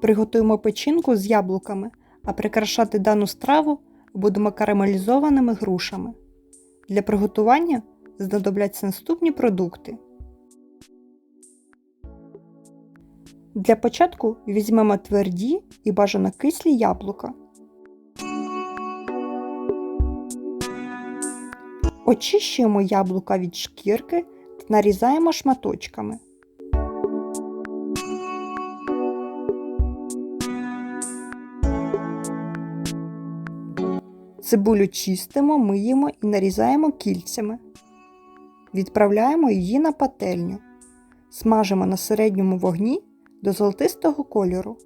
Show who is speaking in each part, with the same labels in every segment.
Speaker 1: Приготуємо печінку з яблуками, а прикрашати дану страву будемо карамелізованими грушами. Для приготування знадобляться наступні продукти. Для початку візьмемо тверді і бажано кислі яблука. Очищуємо яблука від шкірки та нарізаємо шматочками. Цибулю чистимо, миємо і нарізаємо кільцями. Відправляємо її на пательню. Смажимо на середньому вогні до золотистого кольору.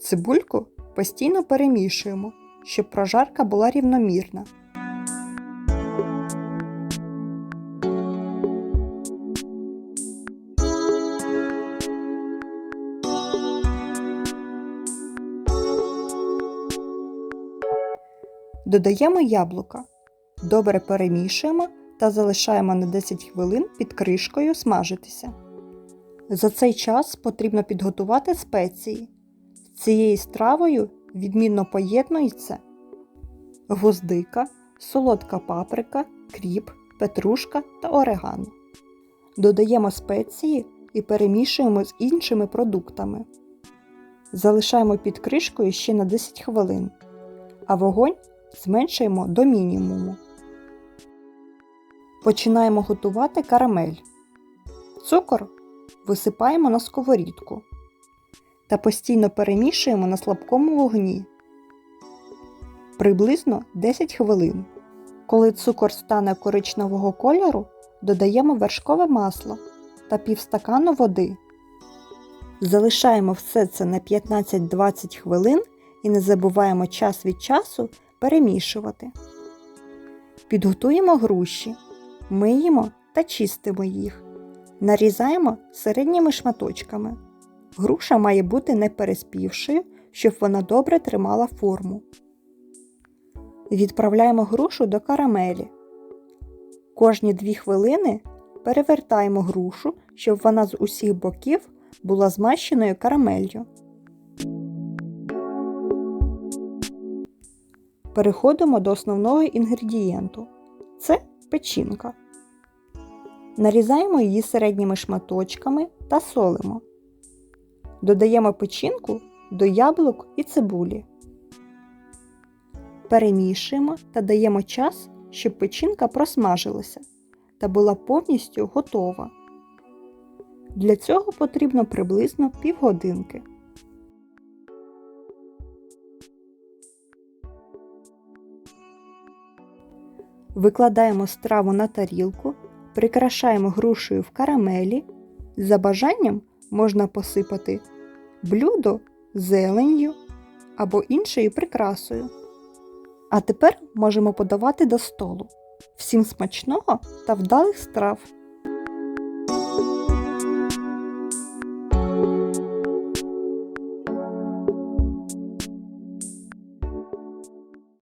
Speaker 1: Цибульку постійно перемішуємо, щоб прожарка була рівномірна. Додаємо яблука. Добре перемішуємо та залишаємо на 10 хвилин під кришкою смажитися. За цей час потрібно підготувати спеції. З цією стравою відмінно поєднується гвоздика, солодка паприка, кріп, петрушка та орегано. Додаємо спеції і перемішуємо з іншими продуктами. Залишаємо під кришкою ще на 10 хвилин, а вогонь зменшуємо до мінімуму. Починаємо готувати карамель. Цукор висипаємо на сковорідку та постійно перемішуємо на слабкому вогні приблизно 10 хвилин. Коли цукор стане коричневого кольору, додаємо вершкове масло та півстакану води. Залишаємо все це на 15-20 хвилин і не забуваємо час від часу перемішувати. Підготуємо груші, миємо та чистимо їх. Нарізаємо середніми шматочками. Груша має бути не переспівшою, щоб вона добре тримала форму. Відправляємо грушу до карамелі. Кожні 2 хвилини перевертаємо грушу, щоб вона з усіх боків була змащеною карамеллю. Переходимо до основного інгредієнту. Це печінка. Нарізаємо її середніми шматочками та солимо. Додаємо печінку до яблук і цибулі. Перемішуємо та даємо час, щоб печінка просмажилася та була повністю готова. Для цього потрібно приблизно півгодинки. Викладаємо страву на тарілку, прикрашаємо грушею в карамелі. За бажанням можна посипати блюдо зеленню або іншою прикрасою. А тепер можемо подавати до столу. Всім смачного та вдалих страв!